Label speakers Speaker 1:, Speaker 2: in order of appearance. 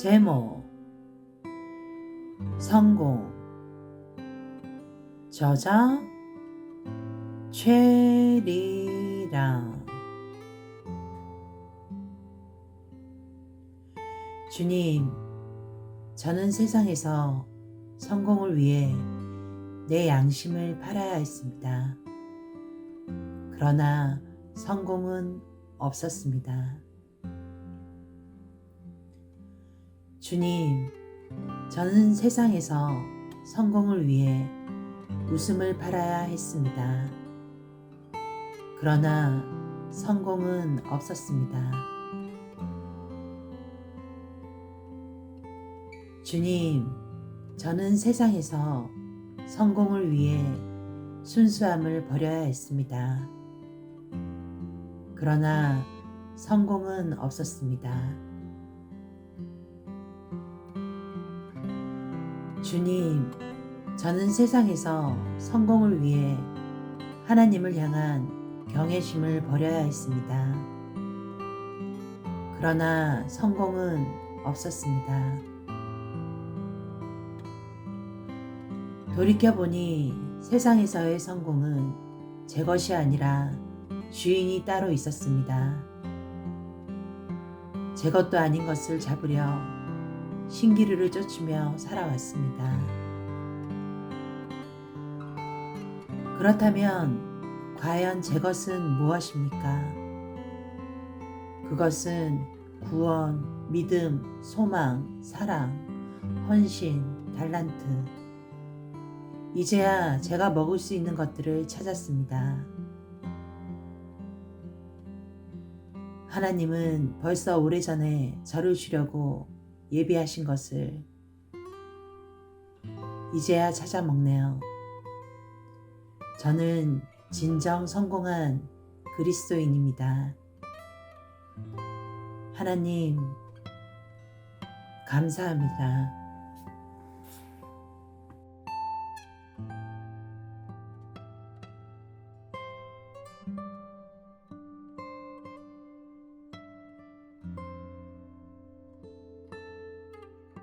Speaker 1: 제목 성공 저자 최리랑 주님, 저는 세상에서 성공을 위해 내 양심을 팔아야 했습니다. 그러나 성공은 없었습니다. 주님, 저는 세상에서 성공을 위해 웃음을 팔아야 했습니다. 그러나 성공은 없었습니다. 주님, 저는 세상에서 성공을 위해 순수함을 버려야 했습니다. 그러나 성공은 없었습니다. 주님, 저는 세상에서 성공을 위해 하나님을 향한 경외심을 버려야 했습니다. 그러나 성공은 없었습니다. 돌이켜보니 세상에서의 성공은 제 것이 아니라 주인이 따로 있었습니다. 제 것도 아닌 것을 잡으려 신기루를 쫓으며 살아왔습니다. 그렇다면 과연 제 것은 무엇입니까? 그것은 구원, 믿음, 소망, 사랑, 헌신, 달란트. 이제야 제가 먹을 수 있는 것들을 찾았습니다. 하나님은 벌써 오래전에 저를 주려고 예비하신 것을 이제야 찾아 먹네요. 저는 진정 성공한 그리스도인입니다. 하나님, 감사합니다.